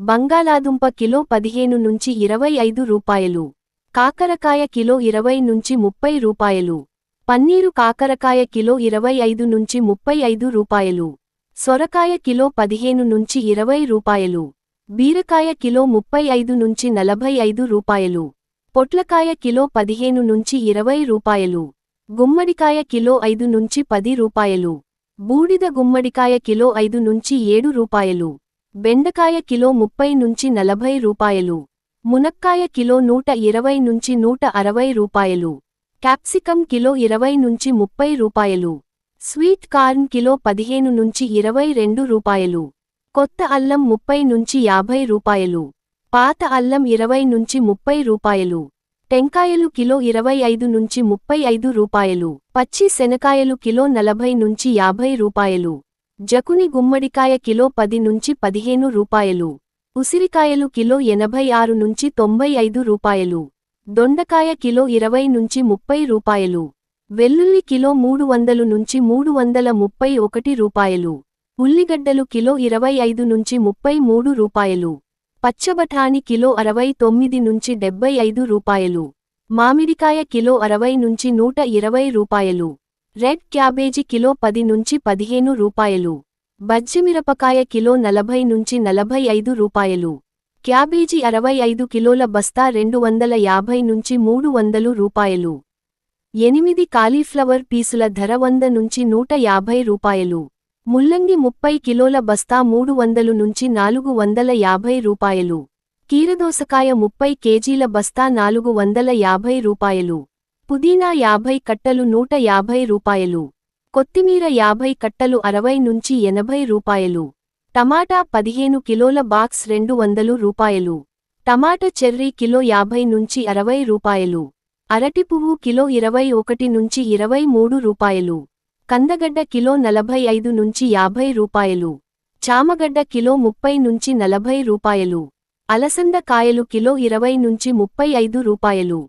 బంగాళాదుంప కిలో పదిహేను నుంచి ఇరవై ఐదు రూపాయలు. కాకరకాయ కిలో ఇరవై నుంచి ముప్పై రూపాయలు. పన్నీరు కాకరకాయ కిలో ఇరవై ఐదు నుంచి ముప్పై ఐదు రూపాయలు. సొరకాయ కిలో పదిహేను నుంచి ఇరవై రూపాయలు. బీరకాయ కిలో ముప్పై ఐదు నుంచి నలభై ఐదు రూపాయలు. పొట్లకాయ కిలో పదిహేను నుంచి ఇరవై రూపాయలు. గుమ్మడికాయ కిలో ఐదు నుంచి పది రూపాయలు. బూడిద గుమ్మడికాయ కిలో ఐదు నుంచి ఏడు రూపాయలు. బెండకాయ కిలో ముప్పై నుంచి నలభై రూపాయలు. మునక్కాయ కిలో నూట ఇరవై నుంచి నూట అరవై రూపాయలు. క్యాప్సికం కిలో ఇరవై నుంచి ముప్పై రూపాయలు. స్వీట్ కార్న్ కిలో పదిహేను నుంచి ఇరవై రెండు రూపాయలు. కొత్త అల్లం ముప్పై నుంచి యాభై రూపాయలు. పాత అల్లం ఇరవై నుంచి ముప్పై రూపాయలు. టెంకాయలు కిలో ఇరవై ఐదు నుంచి ముప్పై ఐదు రూపాయలు. పచ్చి శనకాయలు కిలో నలభై నుంచి యాభై రూపాయలు. జకుని గుమ్మడికాయ కిలో పది నుంచి పదిహేను రూపాయలు. ఉసిరికాయలు కిలో ఎనభై ఆరు నుంచి తొంభై ఐదు రూపాయలు. దొండకాయ కిలో ఇరవై నుంచి ముప్పై రూపాయలు. వెల్లుల్లి కిలో మూడు వందలు నుంచి మూడు వందల ముప్పై ఒకటి రూపాయలు. ఉల్లిగడ్డలు కిలో ఇరవై ఐదు నుంచి ముప్పై మూడు రూపాయలు. పచ్చబఠాని కిలో అరవై తొమ్మిది నుంచి డెబ్బై ఐదు రూపాయలు. మామిడికాయ కిలో అరవై నుంచి నూట ఇరవై రూపాయలు. రెడ్ క్యాబేజీ కిలో పది నుంచి పదిహేను రూపాయలు. బజ్జిమిరపకాయ కిలో నలభై నుంచి నలభై ఐదు రూపాయలు. క్యాబేజీ అరవై ఐదు కిలోల బస్తా రెండు వందల యాభై నుంచి మూడు వందలు రూపాయలు. ఎనిమిది కాలీఫ్లవర్ పీసుల ధర వంద నుంచి నూట యాభై రూపాయలు. ముల్లంగి ముప్పై కిలోల బస్తా మూడు వందలు నుంచి నాలుగు వందల యాభై రూపాయలు. కీరదోసకాయ ముప్పై కేజీల బస్తా నాలుగు వందల యాభై రూపాయలు. పుదీనా యాభై కట్టలు నూట యాభై రూపాయలు. కొత్తిమీర యాభై కట్టలు అరవై నుంచి ఎనభై రూపాయలు. టమాటా పదిహేను కిలోల బాక్స్ రెండు వందలు రూపాయలు. టమాటా చెర్రీ కిలో యాభై నుంచి అరవై రూపాయలు. అరటి పువ్వు కిలో ఇరవై ఒకటి నుంచి ఇరవై మూడు రూపాయలు. కందగడ్డ కిలో నలభై ఐదు నుంచి యాభై రూపాయలు. చామగడ్డ కిలో ముప్పై నుంచి నలభై రూపాయలు. అలసంద కాయలు కిలో ఇరవై నుంచి ముప్పై ఐదు రూపాయలు.